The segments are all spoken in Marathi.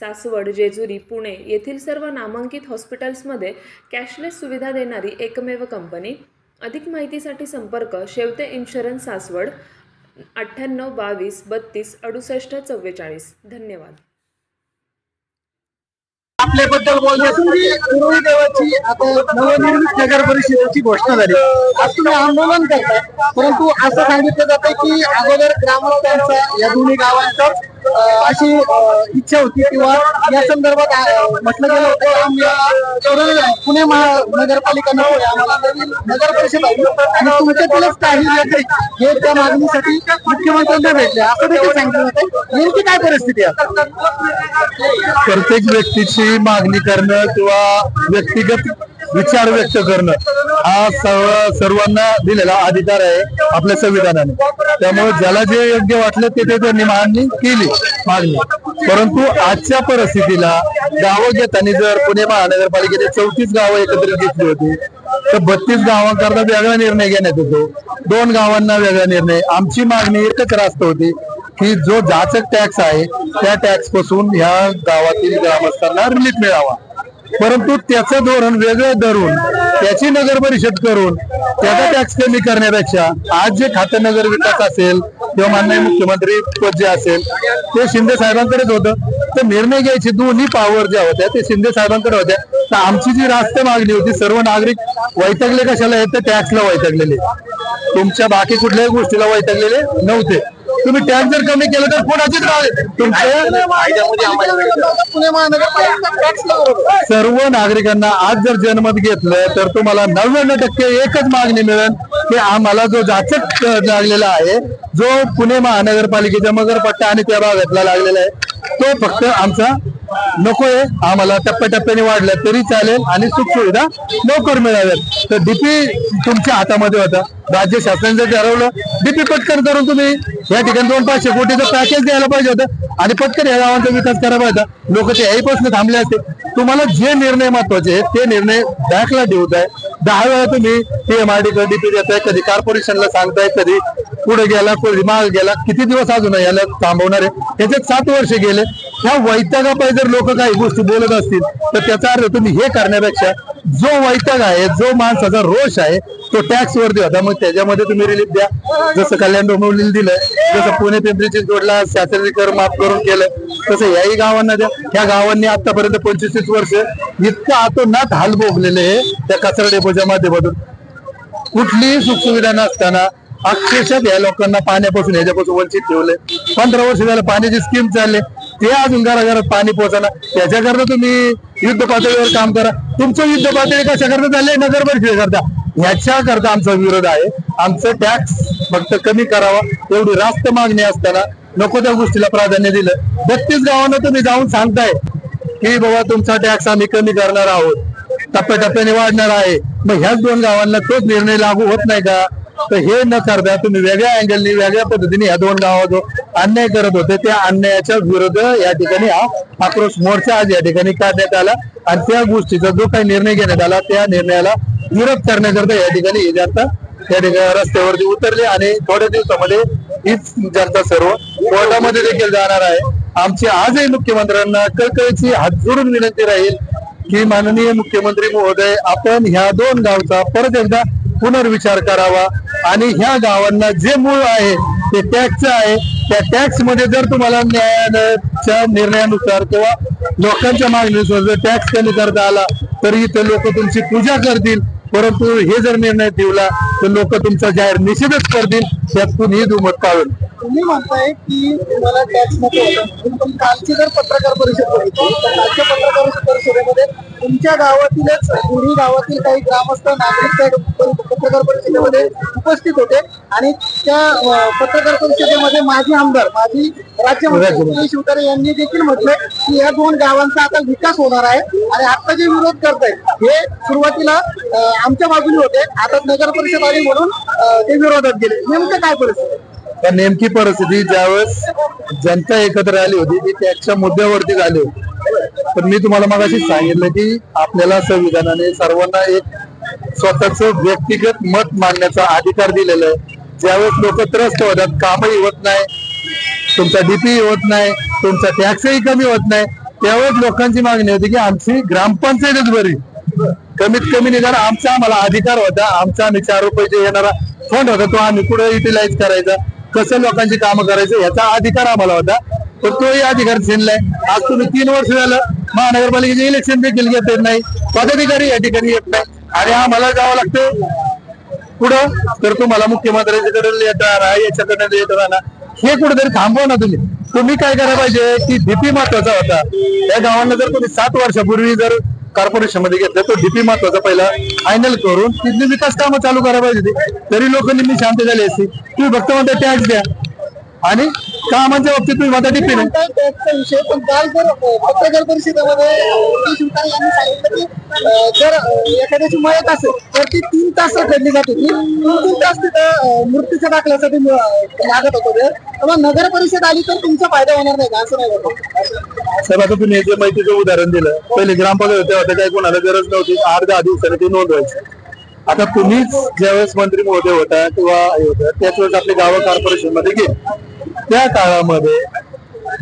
सासवड जेजुरी पुणे येथील सर्व नामांकित हॉस्पिटल्समध्ये कॅशलेस सुविधा देणारी एकमेव कंपनी. अधिक माहितीसाठी संपर्क शेवते इन्शुरन्स सासवड अठ्ठ्याण्णव बावीस बत्तीस अडुसष्ट चव्वेचाळीस. धन्यवाद. आपल्याबद्दल बोलण्यासाठी उरुळी देवाची आता नवनिर्मित नगर परिषदेची घोषणा झाली. आज तुम्ही आंदोलन करता परंतु असं सांगितलं जातं की अगोदर ग्रामस्थांचा या दोन्ही गावांचा अशी इच्छा होती किंवा या संदर्भात म्हटलं गेलं होतं की आम्ही पुणे महानगरपालिका नको आम्हाला नगर परिषद आणि तुमच्यातीलच काही हे त्या मागणीसाठी मुख्यमंत्र्यांना भेटले. असं देखील सांगितलं होतं. नेमकी काय परिस्थिती आहे? प्रत्येक व्यक्तीची मागणी करणं किंवा व्यक्तिगत विचार व्यक्त करणं हा सर्व सर्वांना दिलेला अधिकार आहे आपल्या संविधानाने. त्यामुळे ज्याला जे योग्य वाटलं ते त्यांनी मागणी केली मागणी. परंतु आजच्या परिस्थितीला गावं घेताना जर पुणे महानगरपालिकेने चौतीस गावं एकत्रित घेतली होती तर बत्तीस गावांकरता वेगळा निर्णय घेण्यात येतो. दोन गावांना वेगळा निर्णय. आमची मागणी एकच रास्त होती की जो जाचक टॅक्स आहे त्या टॅक्सपासून ह्या गावातील ग्रामस्थांना रिलीफ मिळावा. परंतु त्याचं धोरण वेगळं धरून त्याची नगर परिषद करून त्याचा टॅक्स कमी करण्यापेक्षा आज जे खातं नगर विकास असेल किंवा माननीय मुख्यमंत्री पद जे असेल ते शिंदे साहेबांकडेच होतं. तर निर्णय घ्यायचे दोन्ही पॉवर ज्या होत्या ते शिंदे साहेबांकडे होत्या. तर आमची जी रास्त मागणी होती सर्व नागरिक वैतागले कशाला आहेत? तर टॅक्सला वैतागलेले. तुमच्या बाकी कुठल्याही गोष्टीला वैतागलेले नव्हते. तुम्ही टॅक्स जर कमी केलं तर कोणाचीच सर्व नागरिकांना आज जर जनमत घेतलं तर तुम्हाला नव्याण्णव टक्के एकच मागणी मिळेल की आम्हाला जो जाचक लागलेला आहे जो पुणे महानगरपालिकेच्या मगरपट्टा आणि त्या भागातला लागलेला आहे तो फक्त आमचा नकोय. आम्हाला टप्प्याटप्प्याने वाढल्या तरी चालेल आणि सुख सुविधा लवकर मिळाव्यात. तर डीपी तुमच्या हातामध्ये होता. राज्य शासनाने जर ठरवलं डीपी पटकन करून तुम्ही या ठिकाणी दोन पाचशे कोटीचं पॅकेज द्यायला पाहिजे होतं. आणि पटकन या गावांचा विकास करायला पाहिजे लोक ते याहीपासून थांबले असते. तुम्हाला जे निर्णय महत्त्वाचे आहेत ते निर्णय बँकला देऊत आहे दहा वेळा तुम्ही पीएमआरडी कधी डीपी देताय कधी कॉर्पोरेशनला सांगताय कधी पुढे गेला कोणी माग गेला किती दिवस अजून याला थांबवणार आहे? याच्यात सात वर्ष गेले. ह्या वैतागापायी जर लोक काही गोष्टी बोलत असतील तर त्याचा अर्थ तुम्ही हे करण्यापेक्षा जो वैताग आहे जो माणसाचा रोष आहे तो टॅक्स वरती होता. मग त्याच्यामध्ये तुम्ही रिलीफ द्या. जसं कल्याण डोंबिवलीला दिलं जसं पुणे पिंपरी जोडला शास्त्री कर माफ करून केलं तसं याही गावांना द्या. ह्या गावांनी आतापर्यंत पंचवीस तीस वर्ष इतकं आतोनात हाल भोगलेले आहे त्या कचरा डेपोच्या माध्यमातून. कुठलीही सुखसुविधा नसताना अक्षरशः या लोकांना पाण्यापासून ह्याच्यापासून वंचित ठेवले. पंधरा वर्ष झालं पाण्याची स्कीम चालले. ते अजून घराघरात पाणी पोहोचणार त्याच्याकरता तुम्ही युद्ध पातळीवर काम करा. तुमचं युद्ध पातळी कशाकरता झाले नगर परिषदेकरता याच्याकरता आमचा विरोध आहे. आमचं टॅक्स फक्त कमी करावा. एवढी रास्त मागणी असताना नको त्या गोष्टीला प्राधान्य दिलं. बत्तीस गावांना तुम्ही जाऊन सांगताय की बाबा तुमचा टॅक्स आम्ही कमी करणार आहोत. टप्प्याटप्प्याने वाढणार आहे. मग ह्याच दोन गावांना तोच निर्णय लागू होत नाही का? तर हे न करता तुम्ही वेगळ्या अँगलनी वेगळ्या पद्धतीने ह्या दोन गावात जो अन्याय करत होते त्या अन्यायाच्या विरुद्ध या ठिकाणी हा आक्रोश मोर्चा आज या ठिकाणी काढण्यात आला. आणि त्या गोष्टीचा जो काही निर्णय घेण्यात आला त्या निर्णयाला विरोध करण्याकरता या ठिकाणी ही जनता त्या ठिकाणी रस्त्यावरती उतरली आणि थोड्या दिवसामध्ये हीच जनता सर्व कोर्टामध्ये देखील जाणार आहे. आमची आजही मुख्यमंत्र्यांना कळकळीची हात जोडून विनंती राहील की माननीय मुख्यमंत्री महोदय आपण ह्या दोन गावचा परत एकदा पुनर्विचार करावा आणि ह्या गावांना जे मूळ आहे ते टॅक्स आहे. त्या टॅक्समध्ये जर तुम्हाला न्यायालयाच्या निर्णयानुसार किंवा लोकांच्या मागणीनुसार जर टॅक्स कमी करता आला तरी इथं लोक तुमची पूजा करतील. परंतु हे जर निर्णय ठेवला तर लोक तुमचा जाहीर निषेधच करतील. त्यात कुणीही दुमत पावेल तुम्ही म्हणताय की तुम्हाला टॅक्स नको पण कालची जर पत्रकार परिषद बघितली तर कालच्या पत्रकार परिषदेमध्ये तुमच्या गावातीलच पुरी गावातील काही ग्रामस्थ नागरिक त्या पत्रकार परिषदेमध्ये उपस्थित होते. आणि त्या पत्रकार परिषदेमध्ये माजी आमदार माजी राज्यमंत्री शिवतारे यांनी देखील म्हटलंय की या दोन गावांचा आता विकास होणार आहे. आणि आता जे विरोध करतायत हे सुरुवातीला आमच्या बाजूने होते. आता नगर परिषद आली म्हणून ते विरोधात गेले. नेमकं काय परिस्थिती? नेमकी परिस्थिती ज्यावेळेस जनता एकत्र आली होती ती त्याच्या मुद्द्यावरती झाली होती. पण मी तुम्हाला मगाशी सांगितलं की आपल्याला संविधानाने सर्वांना एक स्वतःच व्यक्तिगत मत मांडण्याचा अधिकार दिलेला आहे. ज्यावेळेस लोक त्रस्त होतात कामही होत नाही तुमचा डीपी होत नाही तुमचा टॅक्सही कमी होत नाही त्यावेळेस लोकांची मागणी होती की आमची ग्रामपंचायतच बरी. कमीत कमी निघाल आमचा आम्हाला अधिकार होता आमचा आम्ही चार रुपयाचे येणारा फंड होता तो आम्ही कुठे युटिलाइज करायचा कसं लोकांची कामं करायचं याचा अधिकार आम्हाला होता. तर तोही अधिकार छिनलाय आज तुम्ही तीन वर्ष झालं महानगरपालिकेचे इलेक्शन देखील घेत येत नाही. पदाधिकारी या ठिकाणी येत नाही. आणि आम्हाला जावं लागतं. पुढं तर तुम्हाला मुख्यमंत्र्याच्याकडे येत आहे याच्याकडे येत आणा हे कुठेतरी थांबवा ना तुम्ही. तुम्ही काय करायला पाहिजे? की डीपी महत्त्वाचा होता. या गावांना जर तुम्ही सात वर्षापूर्वी जर कॉर्पोरेशनमध्ये घेतलं तर डीपी महत्त्वाचा पहिला फायनल करून तिथली विकास कामं चालू करायला पाहिजे तरी लोक निम्मी शांत झाली असती तुम्ही फक्त म्हणता टॅक्स द्या. आणि कामांच्या बाबतीत तुम्ही म्हणता डीपी नाही विषय पण काल जर अं, पत्रकार परिषदेमध्ये सुनील शिवतारे यांनी सांगितलं की अं, जर अं, एखाद्याची मयत असेल तर ती तीन तास ठरली जात होती. तीन तीन तास तिथं अं, मृत्यूच्या दाखल्यासाठी लागत होतं वेळ तेव्हा नगर परिषद आली तर तुमचा फायदा होणार नाही का? असं नाही वाटत. साहेब आता तुम्ही जे माहितीचं उदाहरण दिलं पहिले ग्रामपंचायत होते होते काही कोणाला गरज नव्हती आठ दहा दिवसाने ती नोंद व्हायची आता तुम्हीच ज्यावेळेस मंत्री महोदय होता किंवा हे होतं त्याच वेळेस आपले गाव कॉर्पोरेशनमध्ये गेले. त्या काळामध्ये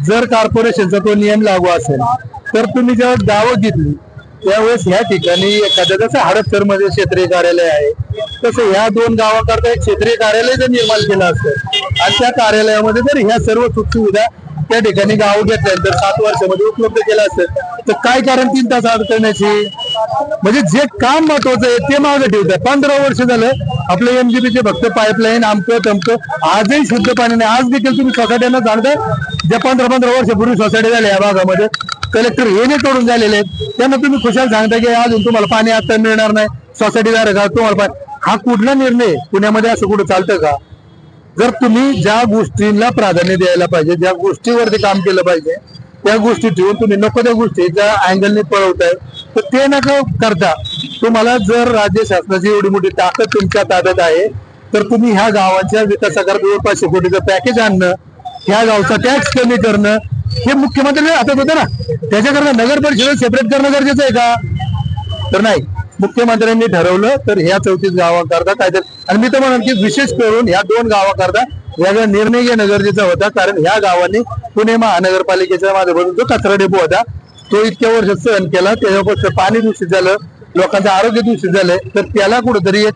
जर कॉर्पोरेशनचा तो नियम लागू असेल तर तुम्ही जेव्हा गावं घेतली त्यावेळेस ह्या ठिकाणी एखाद्या जसं हडपसरमध्ये क्षेत्रीय कार्यालय आहे तसं ह्या दोन गावाकरता एक क्षेत्रीय कार्यालय जर निर्माण केलं असतं आणि त्या कार्यालयामध्ये जर ह्या सर्व सुखसुविधा त्या ठिकाणी गाव घेतल्यानंतर सात वर्षामध्ये उपलब्ध केलं असेल तर काय कारण तीन तास आड करण्याची? म्हणजे जे काम महत्वाचं आहे ते मागे ठेवतात पंधरा वर्ष झालं आपलं एमजीबीचे फक्त पाईपलाईन आमकं तमकं आजही शुद्ध पाणी नाही. आज देखील तुम्ही सोसायट्यांना जाणताय ज्या पंधरा पंधरा वर्षापूर्वी सोसायटी झाल्या या भागामध्ये कलेक्टर हे तोडून झालेले आहेत. त्यांना तुम्ही खुशाल सांगता की अजून तुम्हाला पाणी आता मिळणार नाही. सोसायटीदार का तुम्हाला पाणी हा कुठला निर्णय पुण्यामध्ये असं कुठं चालतं का? जर तुम्ही ज्या गोष्टींना प्राधान्य द्यायला पाहिजे ज्या गोष्टीवरती काम केलं पाहिजे त्या गोष्टी ठेवून तुम्ही नको त्या गोष्टी ज्या अँगलने पळवताय. तर ते नका करता. तुम्हाला जर राज्य शासनाची एवढी मोठी ताकद तुमच्या ताब्यात आहे तर तुम्ही ह्या गावाच्या विकासाकरता दोन पाचशे कोटीचं पॅकेज आणणं ह्या गावचा टॅक्स कमी करणं हे मुख्यमंत्री हातात होतं ना. त्याच्याकरता नगर परिषद सेपरेट करणं गरजेचं आहे का? तर नाही. मुख्यमंत्र्यांनी ठरवलं तर ह्या चौतीस गावाकरता काय आणि मी तर म्हणून की विशेष करून ह्या दोन गावाकरता वेगळा निर्णय घेणं गरजेचा होता. कारण ह्या गावांनी पुणे महानगरपालिकेच्या माध्यमातून जो कचरा डेपो होता तो इतक्या वर्ष सहन केला. त्याच्यापासून पाणी दूषित झालं लोकांचं आरोग्य दूषित झालंय तर त्याला कुठेतरी एक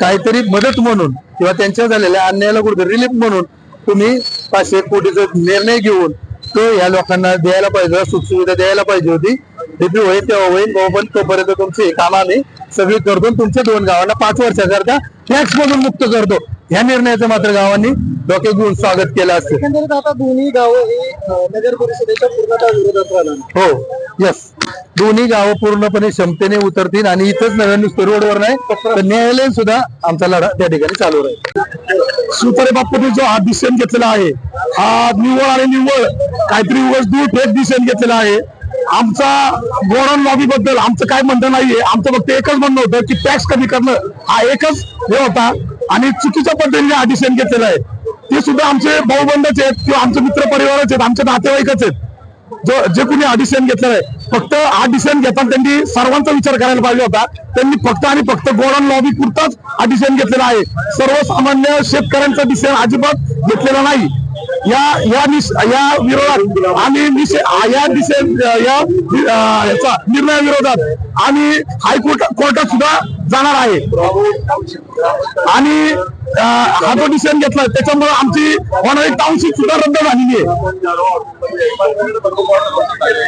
काहीतरी मदत म्हणून किंवा त्यांच्या झालेल्या अन्यायाला कुठेतरी रिलीफ म्हणून तुम्ही पाचशे कोटीचा निर्णय घेऊन तो या लोकांना द्यायला पाहिजे सुखसुविधा द्यायला पाहिजे होती. डीपी होईल तेव्हा होईल. पण तोपर्यंत तुमची काम आम्ही सगळी करतो तुमच्या दोन गावांना पाच वर्षाकरता टॅक्स मधून मुक्त करतो. ह्या निर्णयाचं मात्र गावांनी डोके घेऊन स्वागत केलं असते. एकंदरीत आता दोन्ही गावं ही अं, नगर परिषदेच्या पूर्णतः विरोधात राहणार. हो यस दोन्ही गावं पूर्णपणे क्षमतेने उतरतील आणि इथंच नव्हे नुसतं रोडवर नाही तर न्यायालय सुद्धा आमचा लढा त्या ठिकाणी चालू राहील. सुतारे बाप्पाने जो हा डिसिजन घेतलेला आहे हा निव्वळ आणि निव्वळ काहीतरी उगाच दूर फेक डिसिजन घेतलेला आहे. आमचा गोडन लॉबी बद्दल आमचं काय म्हणणं नाहीये आमचं फक्त एकच म्हणणं होतं की टॅक्स कमी करणं हा एकच हे होता. आणि चुकीच्या पद्धतीने हा घेतलेलं आहे. ते सुद्धा आमचे भाऊबंधच आहेत किंवा आमचे मित्र परिवारच आहेत आमचे नातेवाईकच आहेत. जो जे कोणी अडिशन घेतलेलं आहे फक्त हा घेताना त्यांनी सर्वांचा विचार करायला पाहिजे होता. त्यांनी फक्त आणि फक्त गोडन लॉबी पुरताच अडिशन घेतलेला आहे. सर्वसामान्य शेतकऱ्यांचा डिसिजन अजिबात घेतलेला नाही. या या निश या विरोधात आणि निषे- या डिसिजन या याचा निर्णया विरोधात आणि हायकोर्ट कोर्टात सुद्धा जाणार आहे. आणि हा जो डिसिजन घेतला त्याच्यामुळे आमची होणारी टाउनशिप सुद्धा रद्द झालेली आहे.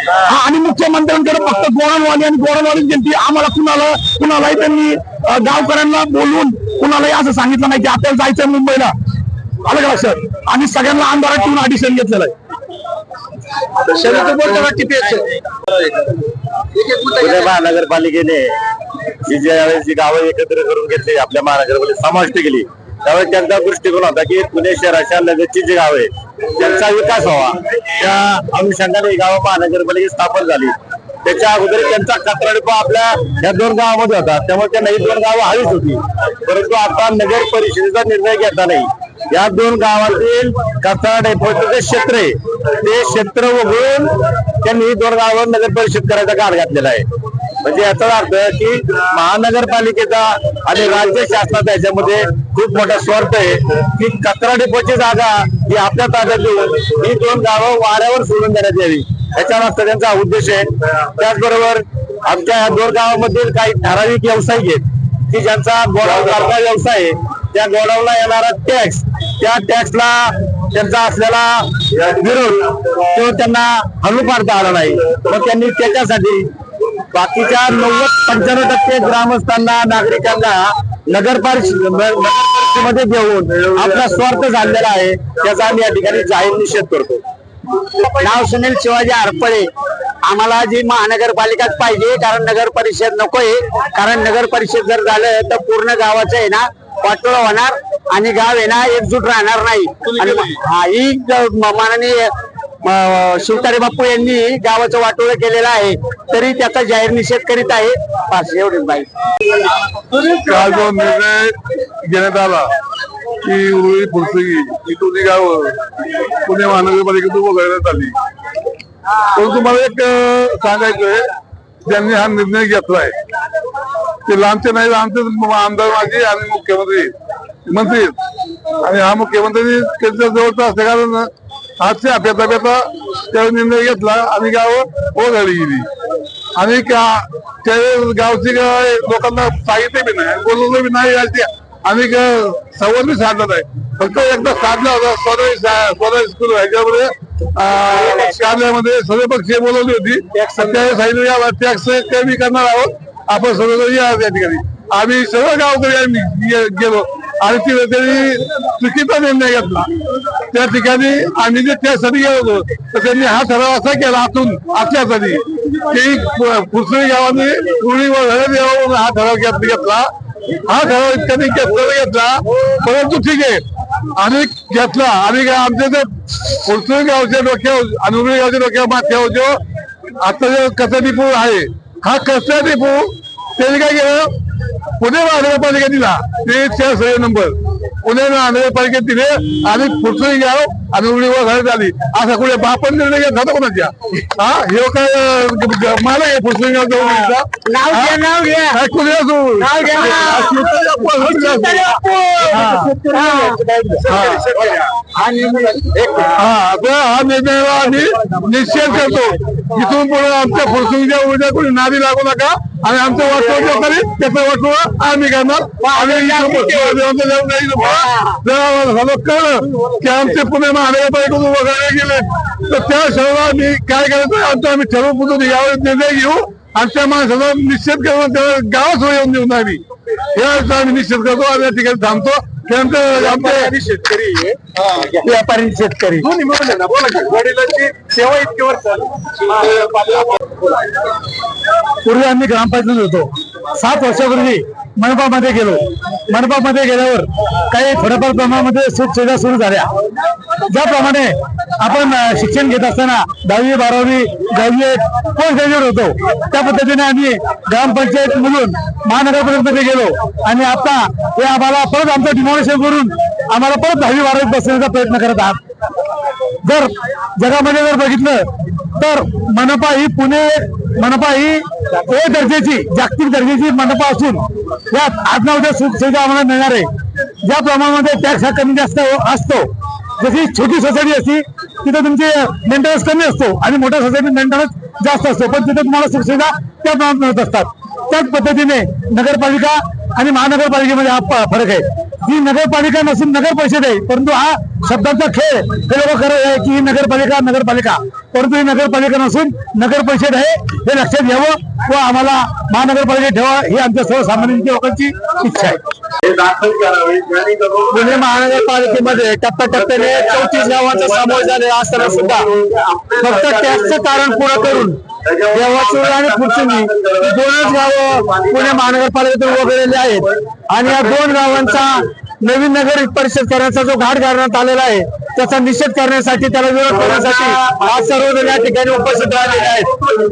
हा, आणि मुख्यमंत्र्यांकडे फक्त गोळणवाली आणि गोळणवालीच गेली आम्हाला कुणाला कुणालाही त्यांनी गावकऱ्यांना बोलवून कुणालाही असं सांगितलं नाही की आपल्याला जायचंय मुंबईला. आलं का लक्षात? आणि सगळ्यांना अंधारात ठेवून ऑडिशन घेतलेलं आहे. महानगरपालिकेने ही ज्यावेळेस जी गावं एकत्र करून घेतली आपल्या महानगरपालिका समाविष्ट केली त्यावेळेस त्यांचा दृष्टिकोन होता की पुणे शहराच्या लगतची जी गावं आहे त्यांचा विकास व्हावा. त्या अनुषंगाने ही गावं महानगरपालिका स्थापन झाली. त्याच्या अगोदर त्यांचा कचरा आपल्या या दोन गावामध्ये होता. त्यामुळे त्यांना ही दोन गावं हवीच होती. परंतु आता नगर परिषदेचा निर्णय घेता नाही. या दोन गावातील कचरा डेपोचं जे क्षेत्र आहे ते क्षेत्र वगळून त्यांनी ही दोन गावावर नगर परिषद करायचा काळ घातलेला आहे. म्हणजे याचा अर्थ की महानगरपालिकेचा आणि राज्य शासनाचा याच्यामध्ये खूप मोठा स्वार्थ आहे की कचरा डेपोची जागा ही आपल्या ताब्यात देऊन ही दोन गावं वाऱ्यावर सोडून देण्यात यावी. याच्या मागचा त्यांचा उद्देश आहे. त्याचबरोबर आमच्या या दोन गावामधील काही ठराविक व्यावसायिक आहेत की ज्यांचा गोडाऊन सारखा व्यवसाय आहे त्या गोडाऊनला येणारा टॅक्स त्या टॅक्सला त्यांचा असलेला विरोध तो त्यांना हलू पाडता आला नाही. मग त्यांनी त्याच्यासाठी बाकीच्या नव्वद पंच्याण्णव टक्के ग्रामस्थांना नागरिकांना नगर परिषद नगर परिषदेमध्ये घेऊन आपला स्वार्थ झालेला आहे त्याचा आम्ही या ठिकाणी जाहीर निषेध करतो. नाव सुनील शिवाजी आरपळे. आम्हाला जी महानगरपालिकाच पाहिजे कारण नगर परिषद नकोय. कारण नगर परिषद जर झालं तर पूर्ण गावाचं आहे ना वाटोळ होणार आणि गाव आहे ना एकजूट राहणार नाही. आणि हा ही माननीय शिवतारे बापू यांनी गावाचं वाटोळं केलेलं आहे. तरी त्याचा जाहीर निषेध करीत आहे. बस एवढीच बाई. काल जो निर्णय घेण्यात आला की उरुळी फुलसुगी ही दोन्ही गावं पुणे महानगरपालिकेतून वगळण्यात आली. परंतु मला एक सांगायचंय ज्यांनी हा निर्णय घेतलाय ते लांबचे नाही लांबचे आमदार माझे आणि मुख्यमंत्री. मंत्री. आणि हा मुख्यमंत्री त्यांच्या जवळचा असल्या कारण हात्याचा बेता त्यावेळी निर्णय घेतला. आणि गावं वगळली गेली. आणि का त्या गावची लोकांना सांगितले बी नाही बोलवलं बी नाही आणि संवाद बी साधला नाही. फक्त एकदा साधला होता सोनई सोनई स्कूल ह्याच्यामध्ये अं, कार्यालयामध्ये सर्व पक्षीय बोलवली होती. त्यावेळी सांगितलं या टॅक्स कमी करणार आहोत. आपण सर्व या त्या ठिकाणी. आम्ही सर्व गावकरी आम्ही गेलो. आणि तिथे त्यांनी चुकीचा निर्णय घेतला. त्या ठिकाणी आम्ही जे त्यासाठी गेलो होतो तर त्यांनी हा ठराव असा केला आतून आतल्यासाठी की पुसळी गावाने पूर्वी हा ठराव घेत- घेतला. हा ठराव त्यांनी घेतला घेतला. परंतु ठीक आहे. आणि घेतला. आणि काय आमच्या ते पुसळी गावच्या डोक्यावर आणि उरुळी गावच्या डोक्यावर माथ्यावर जो आता जो कचरा डिपो आहे हा कसला डिपू त्यांनी काय केलं? पुणे महानगरपालिका दिला ते सहा नंबर. पुणे महानगरपालिकेत दिले आणि पुढचं गाव आणि उडीवर घालत आली. असा कुठे बापन निर्णय घेत होता कोणाच्या? हा? हे काय मला आहे पुढचं गाव घ्या, हा? हा. हा हा. निर्णयाला आम्ही निश्चय करतो. इथून पुढे आमच्या फुरसुंगीच्या उद्या कोणी नादी लागू नका. आणि आमचं वाटोळ जो करीत त्याचं वाटोळ आम्ही करणार. आम्ही. आम्ही नाही झालं कळलं की आमचे पुणे महानगरपालिकेतून वगळले गेले. तर त्या शहराला आम्ही काय करायचं आमचं आम्ही ठरवून पुढे यावर निर्णय घेऊ. आणि त्या माणसाला निश्चित करून त्याला गावात येऊन देऊन आम्ही. याचा आम्ही निश्चित करतो आणि या ठिकाणी थांबतो. त्यानंतर आमचे शेतकरी व्यापारी शेतकरी. वडिलांची सेवा इतकी वर्ष पूर्वी आम्ही ग्रामपंचायत होतो. सात वर्षापूर्वी मनपामध्ये गेलो. मनपामध्ये गेल्यावर काही थोड्याफार प्रमाणामध्ये सुख सुविधा सुरू झाल्या. ज्याप्रमाणे आपण शिक्षण घेत असताना दहावी बारावी ग्रॅज्युएट पोस्ट ग्रॅज्युएट होतो त्या पद्धतीने आम्ही ग्रामपंचायत मधून महानगरपालिकेमध्ये गेलो. आणि आता हे आम्हाला परत आमचं डिमॉनेशन करून आम्हाला परत दहावी बारावीत बसण्याचा प्रयत्न करत आहात. जर जगामध्ये जर बघितलं तर मनपा ही पुणे मनपा ही ए दर्जाची जागतिक दर्जाची मनपा असून यात आज ना उद्या सुखसुविधा आम्हाला मिळणार आहे. ज्या प्रमाणामध्ये टॅक्स हा कमी जास्त हो- असतो जशी छोटी सोसायटी असती तिथं तुमचे मेंटेनन्स कमी असतो आणि मोठ्या सोसायटी मेंटेनन्स जास्त असतो. पण तिथं तुम्हाला सुखसुविधा त्या प्रमाणात मिळत असतात. त्याच पद्धतीने नगरपालिका आणि महानगरपालिकेमध्ये हा फरक आहे. ही नगरपालिका नसून नगर परिषद आहे परंतु हा शब्दाचा खेळ हे लोक करत आहे की ही नगरपालिका नगरपालिका. परंतु ही नगरपालिका नसून नगर परिषद आहे हे लक्षात घ्यावं व आम्हाला महानगरपालिका ठेवा ही आमच्या सर्वसामान्य लोकांची इच्छा आहे. पुणे महानगरपालिकेमध्ये टप्प्याटप्प्याने चौतीस गावांचा समावेश झालेला असताना सुद्धा. फक्त टॅक्सचं कारण पुरं करून देवाचूर आणि फुरचुंगी ही दोनच गावं पुणे महानगरपालिकेतून वगळलेली आहेत. आणि या दोन गावांचा नवीन नगर परिषद करण्याचा जो घाट घालण्यात आलेला आहे त्याचा निषेध करण्यासाठी त्याला विरोध करण्यासाठी आज सर्वजण या ठिकाणी उपस्थित राहिलेले आहेत.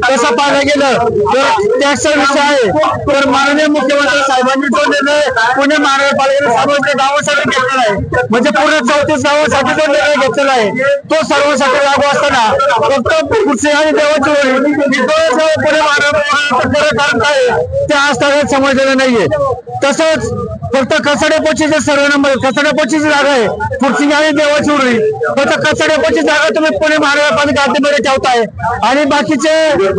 तसं पाहायला गेलं तर त्याचा विषय आहे. तर माननीय मुख्यमंत्री साहेबांनी जो निर्णय पुणे महानगरपालिकेने सर्वच गावासाठी घेतलेला आहे. म्हणजे पूर्ण चौतीस गावासाठी जो निर्णय घेतलेला आहे तो सर्वांसाठी लागू असताना फक्त कुठचे आणि देवाची वळी पुणे महानगरपालिका करत आहे, ते आज तागात समजलेलं नाहीये. तसंच फक्त कसाडे जे सर्व नंबर कसाडे जी जागा आहे. पुढची आणि देवाची उरली फक्त कसाडे कचड्यापोची जागा तुम्ही पुणे महानगरपालिका हद्दीमध्ये ठेवताय. आणि बाकीचे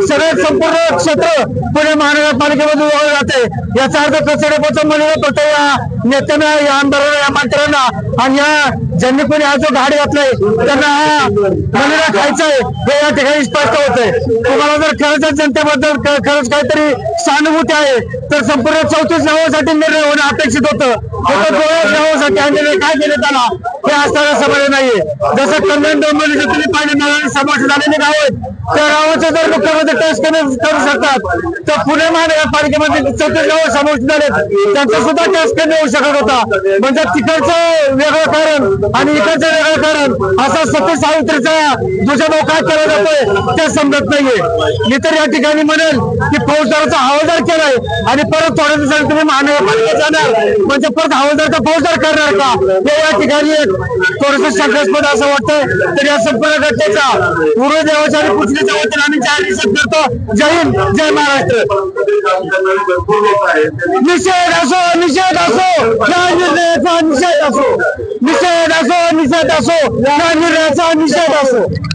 सगळे संपूर्ण क्षेत्र पुणे महानगरपालिकेमध्ये वळले जाते. याचा अर्थ कसाडे पोच म्हणजे फक्त या नेत्यांना या आमदारांना या मंत्र्यांना आणि या ज्यांनी कोणी हा जो घाड घातलाय त्यांना हा मनाला खायचं आहे हे या ठिकाणी स्पष्ट होत आहे तुम्हाला जर खरंच जनतेबद्दल खरंच काहीतरी सहानुभूती आहे तर संपूर्ण चौतीस गावासाठी निर्णय होणं अपेक्षित होतं. फक्त दोन गावासाठी हा निर्णय काय केले त्याला? हे असताना समजलं नाहीये. जसं कल्याण डोंबिवली तुम्ही पाणी नव्याने समावेश झालेले गाव आहेत त्या गावाचं जर मुख्यमंत्री टेस्ट कमी करू शकतात तर पुणे महानगरपालिकेमध्ये चौतीस गाव समावेश झालेत. त्यांचा सुद्धा टेस्ट कमी होऊ शकत होता. म्हणजे तिकडचं वेगळं कारण आणि इकडचं वेगळं कारण असा सत्य सावित्रीचा दुजाभाव काय केला जातोय ते समजत नाहीये. मी तर या ठिकाणी म्हणेल की फौजदाराचा हवालदार केलाय आणि परत थोड्या दिवसांनी तुम्ही महानगरपालिकेत जाणार. म्हणजे परत हवालदारचा फौजदार करणार का? हे या ठिकाणी एक थोडस शंकास्पद असं वाटतंय तर या संपूर्ण घटनेचा पूर्व देवाच्या आणि पुचण्याच्या वतीने आम्ही जाहीर निषेध करतो. जय हिंद जय महाराष्ट्र. निषेध असो निषेध असो या निर्णयाचा निषेध असो. निषेध असो निषेध असो या निर्णयाचा निषेध असो.